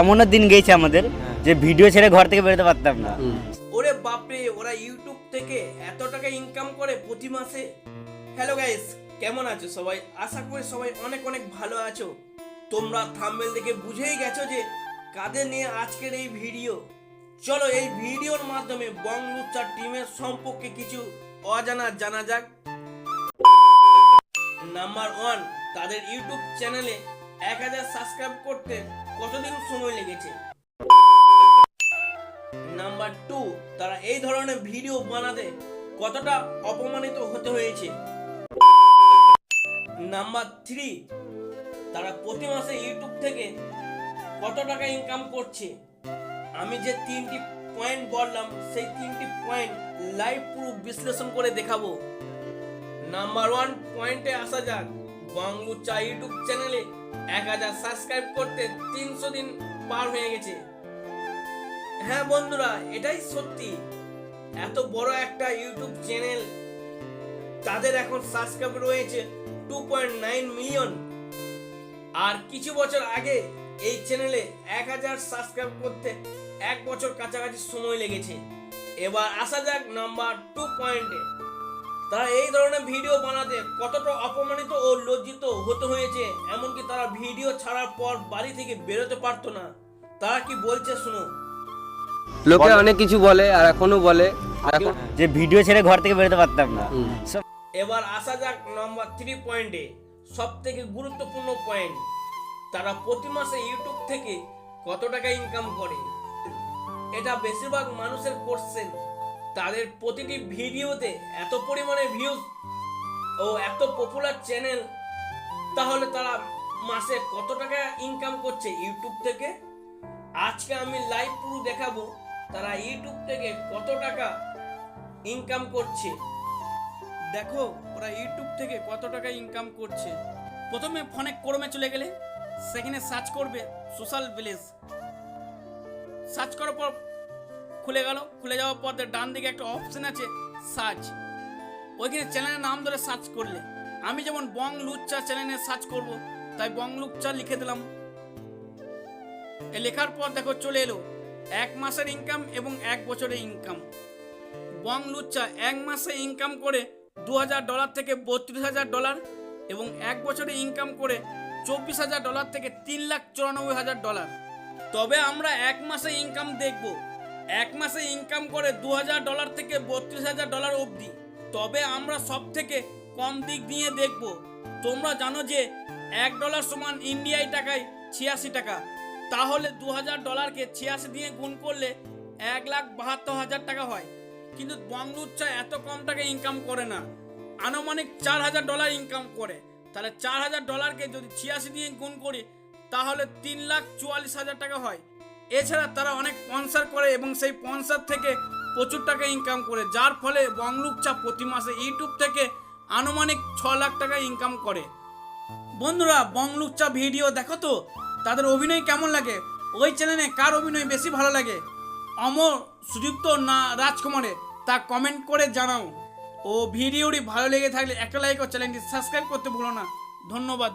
এমনও দিন গেছে আমাদের যে ভিডিও ছেড়ে ঘর থেকে বেরোতে পারতাম না। ওরে বাপরে ওরা ইউটিউব থেকে এত টাকা ইনকাম করে প্রতি মাসে। হ্যালো গাইস কেমন আছো সবাই? আশা করি সবাই অনেক অনেক ভালো আছো। তোমরা থাম্বেল দেখে বুঝেই গেছো যে কাদের নিয়ে আজকের এই ভিডিও। চলো এই ভিডিওর মাধ্যমে বং টিমের সম্পর্কে কিছু অজানা জানা যাক। নাম্বার ওয়ান তাদের ইউটিউব চ্যানেলে এক হাজার সাবস্ক্রাইব করতে কতদিন সময় লেগেছে? নাম্বার টু তারা এই ধরনের ভিডিও বানাতে কতটা অপমানিত হতে হয়েছে? নাম্বার থ্রি তারা প্রতি মাসে ইউটিউব থেকে কত টাকা ইনকাম করছে? আমি যে তিনটি পয়েন্ট বললাম, সেই তিনটি পয়েন্ট লাইভ পুরো বিশ্লেষণ করে দেখাবো। নাম্বার ওয়ান পয়েন্টে আসা যাক। বাংলু চা ইউটিউব চ্যানেলে এক হাজার সাবস্ক্রাইব করতে তিনশো দিন পার হয়ে গেছে। হ্যাঁ বন্ধুরা, এটাই সত্যি। এত বড় একটা ইউটিউব চ্যানেল তাদের এখন সাবস্ক্রাইব রয়েছে টু পয়েন্ট নাইন মিলিয়ন আর কিছু বছর আগে এই চ্যানেলে এক হাজার সাবস্ক্রাইব করতে এক বছর কাছাকাছি সময় লেগেছে। এবার আসা যাক নাম্বার টু পয়েন্টে তারা এই ধরনের ভিডিও বানাতে কতটা অপমানিত ও লজ্জিত হতে হয়েছে এমনকি তারা ভিডিও ছাড়ার পর বাড়ি থেকে বেরোতে পারতো না। তারা কি বলছে শুনো? লোকে অনেক কিছু বলে আর এখনও বলে। যে ভিডিও ছেড়ে ঘর থেকে বেরোতে পারতাম না। এবার আসা যাক নম্বর থ্রি পয়েন্টে সব থেকে গুরুত্বপূর্ণ পয়েন্ট তারা প্রতি মাসে ইউটিউব থেকে কত টাকা ইনকাম করে? এটা বেশিরভাগ মানুষের কোশ্চেন তাদের প্রতিটি ভিডিওতে এত পরিমাণে ভিউজ ও এত পপুলার চ্যানেল তাহলে তারা মাসে কত টাকা ইনকাম করছে ইউটিউব থেকে? আজকে আমি লাইভ পুরো দেখাবো তারা ইউটিউব থেকে কত টাকা ইনকাম করছে। দেখো, ওরা ইউটিউব থেকে কত টাকা ইনকাম করছে। প্রথমে ফোনে ক্রমে চলে গেলে, সেখানে সার্চ করবে সোশ্যাল ভিলেজ সার্চ করার পর খুলে গেল, খুলে যাওয়ার পর ডান দিকে একটা অপশন আছে সার্চ ওইখানে চ্যানেলের নাম ধরে সার্চ করলে। আমি যেমন বং লুচ্চা চ্যানেলে সার্চ করব, তাই বং লুচ্চা লিখে দিলাম। লেখার পর দেখো চলে এলো, এক মাসের ইনকাম এবং এক বছরের ইনকাম বং লুচ্চা এক মাসে ইনকাম করে দু হাজার ডলার থেকে বত্রিশ হাজার ডলার এবং এক বছরে ইনকাম করে চব্বিশ হাজার ডলার থেকে তিন লাখ চুরানব্বই হাজার ডলার তবে আমরা এক মাসে ইনকাম দেখব। এক মাসে ইনকাম করে দু হাজার ডলার থেকে বত্রিশ হাজার ডলার অবধি। তবে আমরা সব থেকে কম দিক নিয়ে দেখব। তোমরা জানো যে এক ডলার সমান ইন্ডিয়ায় টাকায় ছিয়াশি টাকা। তাহলে দু হাজার ডলারকে ছিয়াশি দিয়ে গুণ করলে এক লাখ বাহাত্তর হাজার টাকা হয়। কিন্তু বংলুচ্চা এত কম টাকা ইনকাম করে না। আনুমানিক চার হাজার ডলার ইনকাম করে। তাহলে চার হাজার ডলারকে যদি ছিয়াশি দিয়ে গুণ করি, তাহলে তিন লাখ চুয়াল্লিশ হাজার টাকা হয়। এছাড়া তারা অনেক স্পন্সার করে এবং সেই স্পন্সার থেকে প্রচুর টাকা ইনকাম করে। যার ফলে বংলুক বংলুকচা প্রতি মাসে ইউটিউব থেকে আনুমানিক ছ লাখ টাকা ইনকাম করে। বন্ধুরা বংলুক বংলুকচা ভিডিও দেখো তো? তাদের অভিনয় কেমন লাগে? ওই চ্যানেলে কার অভিনয় বেশি ভালো লাগে? অমর সুযুক্ত না রাজকুমারের? তা কমেন্ট করে জানাও। ও ভিডিওটি ভালো লেগে থাকলে একটা লাইক ও চ্যানেলটি সাবস্ক্রাইব করতে ভুলো না। ধন্যবাদ।